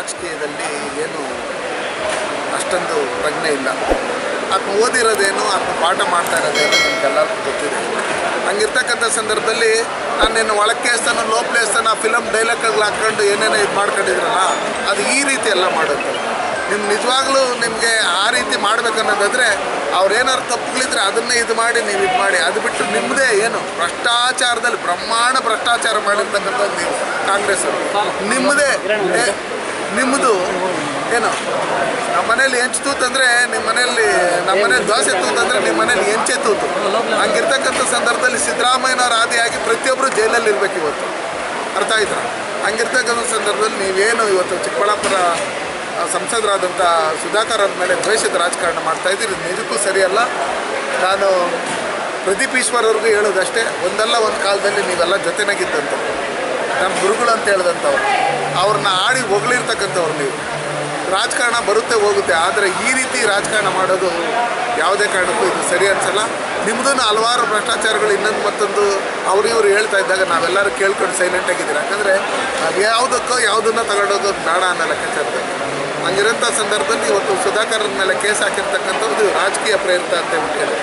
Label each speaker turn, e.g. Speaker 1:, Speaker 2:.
Speaker 1: ರಾಜಕೀಯದಲ್ಲಿ ಏನು ಅಷ್ಟೊಂದು ಪ್ರಜ್ಞೆ ಇಲ್ಲ. ಆತ್ಮ ಓದಿರೋದೇನು, ಆತ್ಮ ಪಾಠ ಮಾಡ್ತಾ ಇರೋದೇನು ನಿಮ್ಗೆಲ್ಲರಿಗೂ ಗೊತ್ತಿದೆ. ಹಂಗಿರ್ತಕ್ಕಂಥ ಸಂದರ್ಭದಲ್ಲಿ ನಾನು ನಿನ್ನ ಒಳಕ್ಕೇಸ್ತಾನ ಲೋಪ್ಲೇಸ್ತಾನ ಫಿಲಮ್ ಡೈಲಾಗ್ಗಳು ಹಾಕ್ಕೊಂಡು ಏನೇನೋ ಇದು ಮಾಡ್ಕೊಂಡಿದ್ರಲ್ಲ, ಅದು ಈ ರೀತಿ ಎಲ್ಲ ಮಾಡುತ್ತೆ. ನಿಮ್ಗೆ ನಿಜವಾಗ್ಲೂ ನಿಮಗೆ ಆ ರೀತಿ ಮಾಡ್ಬೇಕನ್ನೋದಾದರೆ ಅವ್ರೇನಾದ್ರು ತಪ್ಪುಗಳಿದ್ರೆ ಅದನ್ನೇ ಇದು ಮಾಡಿ, ನೀವು ಇದು ಮಾಡಿ. ಅದು ಬಿಟ್ಟು ನಿಮ್ಮದೇ ಏನು? ಭ್ರಷ್ಟಾಚಾರದಲ್ಲಿ, ಬ್ರಹ್ಮಾಂಡ ಭ್ರಷ್ಟಾಚಾರ ಮಾಡಿರ್ತಕ್ಕಂಥದ್ದು ನೀವು ಕಾಂಗ್ರೆಸ್ ಅವರು ನಿಮ್ಮದೇ ನಿಮ್ಮದು ಏನು? ನಮ್ಮ ಮನೇಲಿ ಹೆಂಚು ತೂತಂದ್ರೆ ನಿಮ್ಮ ಮನೆಯಲ್ಲಿ ನಮ್ಮ ಮನೇಲಿ ದೋಸೆ ತೂತಂದ್ರೆ ನಿಮ್ಮ ಮನೇಲಿ ಹೆಂಚೆ ತೂತು. ಹಂಗಿರ್ತಕ್ಕಂಥ ಸಂದರ್ಭದಲ್ಲಿ ಸಿದ್ದರಾಮಯ್ಯನವ್ರ ಆದಿಯಾಗಿ ಪ್ರತಿಯೊಬ್ಬರು ಜೈಲಲ್ಲಿ ಇರಬೇಕು ಇವತ್ತು. ಅರ್ಥ ಆಯ್ತಾ? ಹಂಗಿರ್ತಕ್ಕಂಥ ಸಂದರ್ಭದಲ್ಲಿ ನೀವೇನು ಇವತ್ತು ಚಿಕ್ಕಬಳ್ಳಾಪುರ ಸಂಸದರಾದಂಥ ಸುಧಾಕರ್ ಅವ್ರ ಮೇಲೆ ದ್ವೇಷದ ರಾಜಕಾರಣ ಮಾಡ್ತಾ ಇದ್ದೀರಿ. ಇದು ನಿಜಕ್ಕೂ ಸರಿಯಲ್ಲ. ನಾನು ಪ್ರದೀಪ್ ಈಶ್ವರ್ ಅವ್ರಿಗೂ ಹೇಳೋದಷ್ಟೇ, ಒಂದಲ್ಲ ಒಂದು ಕಾಲದಲ್ಲಿ ನೀವೆಲ್ಲ ಜೊತೆನಾಗಿದ್ದಂಥವ್ರು. ನಮ್ಮ ಗುರುಗಳು ಅಂತ ಹೇಳಿದಂಥವ್ರು. ಅವ್ರನ್ನ ಆಡಿ ಹೊಗಳಿರ್ತಕ್ಕಂಥವ್ರು ನೀವು. ರಾಜಕಾರಣ ಬರುತ್ತೆ ಹೋಗುತ್ತೆ, ಆದರೆ ಈ ರೀತಿ ರಾಜಕಾರಣ ಮಾಡೋದು ಯಾವುದೇ ಕಾರಣಕ್ಕೂ ಇದು ಸರಿ ಅನ್ಸಲ್ಲ. ನಿಮ್ಮದನ್ನು ಹಲವಾರು ಭ್ರಷ್ಟಾಚಾರಗಳು ಇನ್ನೊಂದು ಮತ್ತೊಂದು ಅವರು ಇವ್ರು ಹೇಳ್ತಾ ಇದ್ದಾಗ ನಾವೆಲ್ಲರೂ ಕೇಳ್ಕೊಂಡು ಸೈಲೆಂಟ್ ಆಗಿದ್ದೀರಿ? ಯಾಕಂದರೆ ಅದು ಯಾವುದಕ್ಕೋ ಯಾವುದನ್ನ ತಗೊಂಡೋದು ಬೇಡ ಅನ್ನೋ ಲೆಕ್ಕಾಚಾರದಲ್ಲಿ. ಹಂಗಿರೋಂಥ ಸಂದರ್ಭದಲ್ಲಿ ಇವತ್ತು ಸುಧಾಕರ್ ಮೇಲೆ ಕೇಸ್ ಹಾಕಿರ್ತಕ್ಕಂಥದ್ದು ರಾಜಕೀಯ ಪ್ರೇರಿತ ಅಂತ ಹೇಳಿ.